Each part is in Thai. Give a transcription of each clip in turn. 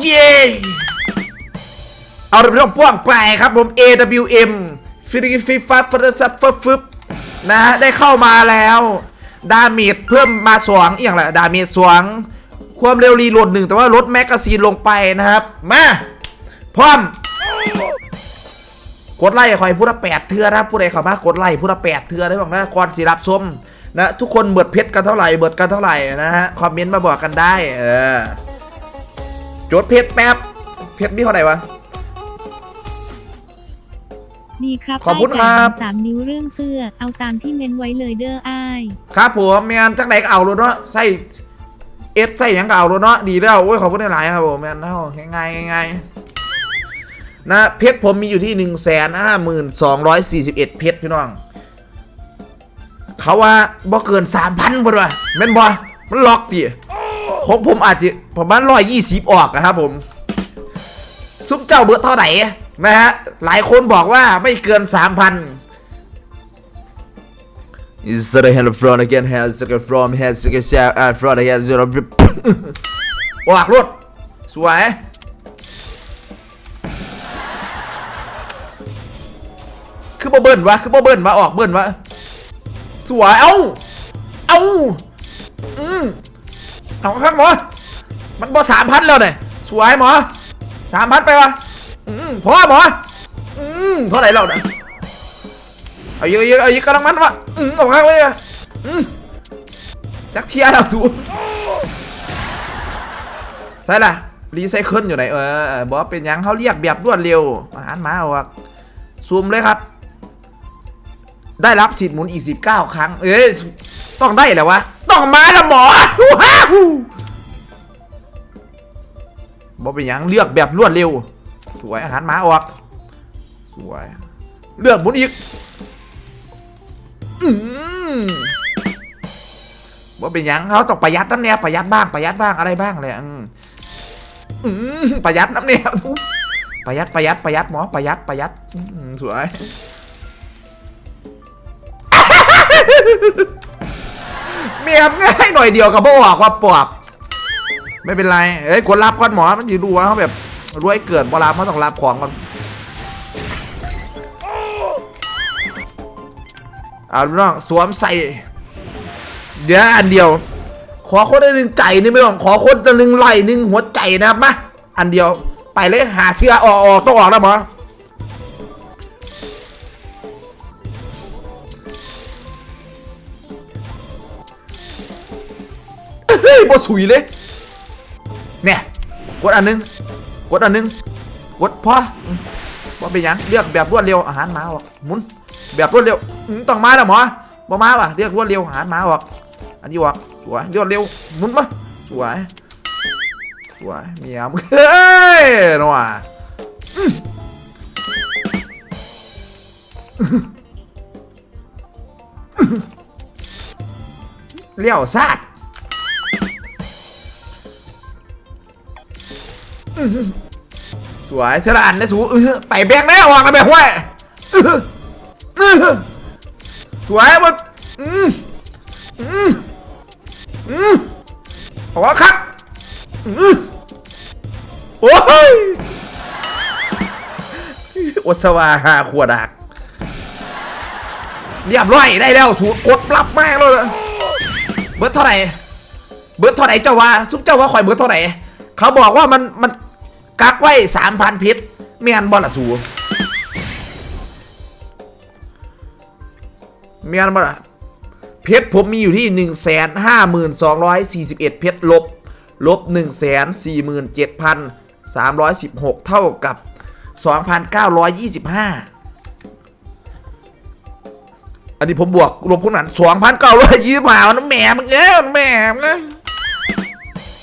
เย่เอาเรื่องพ่วงไปครับผม AWM ฟิลิฟิฟัฟฟซับฟฟึบนะฮะได้เข้ามาแล้ว ดาเมจเพิ่มมาสองอย่างละดาเมจสองความเร็วรีโหลดหนึ่งแต่ว่าลดแมกกาซีนลงไปนะครับ มาพร้อมกดไลค์คอยพูดละแปดเทือนะผู้ใดเข้ามากดไลค์พูดละแปดเทือได้บอกนะก่อนสิรับชมนะทุกคนเบิดเพชรกันเท่าไหร่เบิดกันเท่าไหร่นะฮะคอมเมนต์มาบอกกันได้เออ จดเพชรแป๊บ เพชรมีเท่าไหร่วะ ดีครับขอบคุณไอ้ครับไก่สามนิ้วเรื่องเสื้อ เอาตามที่เม้นไว้เลยเด้ออ้าย ครับผมแมนจังไหนก็เอาเลยเนาะใส่เอสใส่หยังก็เอาเลยเนาะดีแล้วโอ้ยขอบคุณหลายๆครับผมแมนเนาะง่ายๆง่ายๆนะเพชรผมมีอยู่ที่หนึ่งแสนห้าหมื่นสองร้อยสี่สิบเอ็ดเพชรพี่น้อง เขาว่าบ่เกินสามพันบ่ด้วยแม่นบ่มันล็อกดิ ของผมอาจจะประมาณร้อยยี่สิบออกนะครับผม ซุปเจ้าเบิดเท่าไหร่นะฮะ หลายคนบอกว่าไม่เกินสามพัน Is the hand from again has the from has the share and from the has the ออกรถสวยคือบ่เบิ้ลวะคือบ่เบิ้ลวะออกเบิ้ลวะสวยเอ้าเอ้าอืม เอาข้างหมอ มันบ่สามพันแล้วเนี่ยสวยหมอสามพันไปวะอืมพอหมออืมเท่าไหร่แล้วเนี่ยเอาเยอะๆเอาเยอะกำลังมันวะอืมเอาข้างไว้อะอืมจักเทียร์แล้วสูใช่ล่ะรีไซเคิลอยู่ไหนเออบอกว่าเป็นยังเขาเรียกแบบรวดเร็วอาหารมาออะซูมเลยครับ ได้รับสิทธิ์หมุนอีก 19 ครั้ง เอ้ยต้องได้และววะ ต้องมาละหมอว้าวบอกเป็นยังเลือกแบบรวดเร็ว สวยอาหารหมาออก สวย เลือกหมุนอีกอืมว่าเป็นยังเขาต้องประหยัดน้ำเนี่ยประหยัดบ้างประหยัดบ้างอะไรบ้างเลยอืมประหยัดน้ำเนี่ยประหยัดประหยัดประหยัดหมอประหยัดประหยัดสวย เมียง่ายหน่อยเดียวกับบ่ออกว่าปอบไม่เป็นไรเอ้ยกดรับก่อนหมอมันจะดูว่าเขาแบบรวยเกิดบ่รับเขาต้องรับของก่อนเอาลูกน้องสวมใส่ เดี๋ยวอันเดียว ขอคนหนึ่งใจนี่ไม่ต้องขอคนหนึ่งไหลหนึ่งหัวใจนะบมาอันเดียวไปเลยหาเทือออกออกต้องออกแล้วหมอ เฮ้ยบสุยเลยเนี่ยกดอันหนึงกดอันหนึงกดพอว่าเป็นยังเลือกแบบรวดเร็วอาหารมาออกหมุนแบบรวดเร็วต้องมาแล้วหมอบ่มาว่ะเลือกรวดเร็วอาหารมาออกอันนี้ออกสวยรวดเร็วหมุนมาสวยสวยเมียมเฮ้ยนัวอืมเลี้ยวซาด สวยเทละอันนะสูไปแบงแน่ออกนะแบบห้วยสวยมันอืมอืมอืมเอครับอืมโอ้ยโอสวาหาขวดักเรียบร้อยได้แล้วสูกดปรับมากเลยเบิร์ดเท่าไหร่เบิร์ดเท่าไหร่เจ้าว่าซุปเจ้าว่าข่อยเบิร์ดเท่าไหร่ เขาบอกว่ามันมันกักไว้สามพันพิษเมียนบอลละสูเมียนบอลเพชรผมมีอยู่ที่หนึ่งแสนห้าหมื่นสองร้อยสี่สิบเอ็ดพชรลบ ลบหนึ่งแสนสี่หมื่นเจ็ดพันสามร้อยสิบหกเท่ากับสองพันเก้าร้อยยี่สิบห้าอันนี้ผมบวกรวมพวกนั้นสองพันเก้าร้อยยี่สิบห้าน้ำแหม่มึงเอ้ยแหม่มึง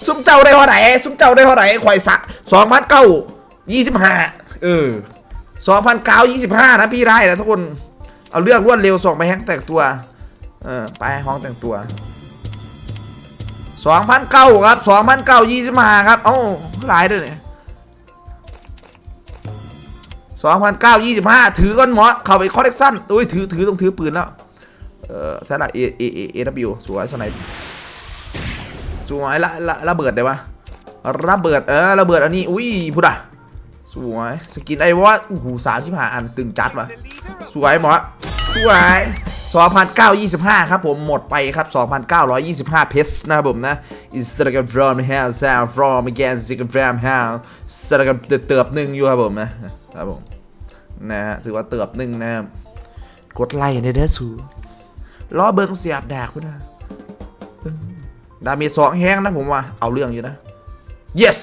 ซุ้มเจ้าได้เท่าไหร่ซุ้มเจ้าได้เท่าไหร่ข่อยสักสองพันเก้ายี่สิบห้าเออสองพันเก้ายี่สิบห้านะพี่ได้นะทุกคนเอาเรื่องรวดเร็วส่งไปแฮงแต่งตัว เออไปห้องแต่งตัวสองพันเก้าครับสองพันเก้ายี่สิบห้าครับเอ้าหลายด้วยเนี่ยสองพันเก้ายี่สิบห้าถือก้อนหมอเข้าไปคอลเลกชันอุ้ยถือถือต้องถือปืนแล้ว เออใช่ละเอเอเอเอวสวยสไนป์ สวยละละระเบิดได้ปะระเบิดเออระเบิดอันนี้อุ้ยพุดอะสวยสกินไอ้วะโอ้โหสามสิบห้าอันตึงจัดวะสวยหมอสวย2,925 ครับผมหมดไปครับ 2,925 เพชรนะครับผมนะ Instagram from here sound from again Instagram from here Instagram เติบหนึ่งอยู่ครับผมนะครับผมนะฮะถือว่าเติบหนึ่งนะครับกดไลค์ในเด้อสูล้อเบิงเสียบแดกพุ่นนะ ดาเมจสองแห้งนะผมว่าเอาเรื่องอยู่นะ yes